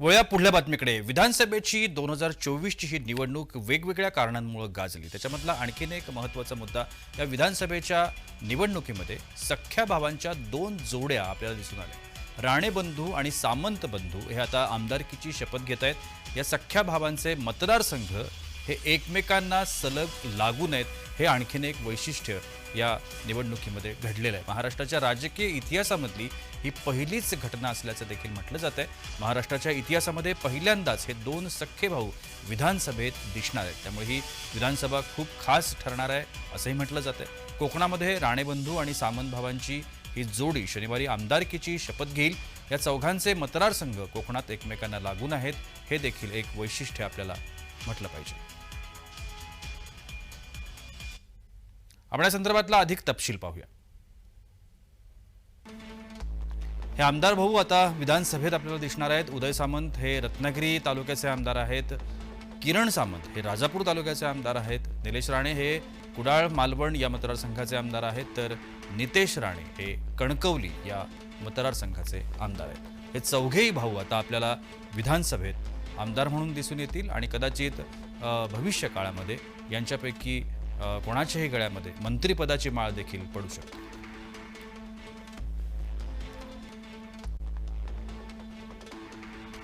वळ्या पुढल्या बातमीकडे. विधानसभेची दोन हजार चोवीसची ही निवडणूक वेगवेगळ्या कारणांमुळे गाजली. त्याच्यामधला आणखीन एक महत्त्वाचा मुद्दा या विधानसभेच्या निवडणुकीमध्ये सख्ख्या भावांच्या दोन जोड्या आपल्याला दिसून आल्या. राणे बंधू आणि सामंत बंधू हे आता आमदारकीची शपथ घेत आहेत. या सख्ख्या भावांचे मतदारसंघ हे एकमेकांना सलग लागू नयेत हे आणखीन एक वैशिष्ट्य या निवडणुकीमध्ये घडलेलं आहे. महाराष्ट्राच्या राजकीय इतिहासामधली ही पहिलीच घटना असल्याचं देखील म्हटलं जात आहे. महाराष्ट्राच्या इतिहासामध्ये पहिल्यांदाच हे दोन सख्खे भाऊ विधानसभेत दिसणार आहेत. त्यामुळे ही विधानसभा खूप खास ठरणार आहे असंही म्हटलं जात आहे. कोकणामध्ये राणेबंधू आणि सामंत भावांची ही जोडी शनिवारी आमदारकीची शपथ घेईल. या चौघांचे मतदारसंघ कोकणात एकमेकांना लागून आहेत हे देखील एक वैशिष्ट्य आपल्याला म्हटलं पाहिजे. आपण या संदर्भातला अधिक तपशील पाहूया. हे आमदार भाऊ आता विधानसभेत आपल्याला दिसणार आहेत. उदय सामंत हे रत्नागिरी तालुक्याचे आमदार आहेत. किरण सामंत हे राजापूर तालुक्याचे आमदार आहेत. निलेश राणे हे कुडाळ मालवण या मतदारसंघाचे आमदार आहेत. तर नितेश राणे हे कणकवली या मतदारसंघाचे आमदार आहेत. हे चौघेही भाऊ आता आपल्याला विधानसभेत आमदार म्हणून दिसून येतील आणि कदाचित भविष्य काळामध्ये यांच्यापैकी कोणाच्याही गळ्यामध्ये मंत्रिपदाची माळ देखील पडू शकते.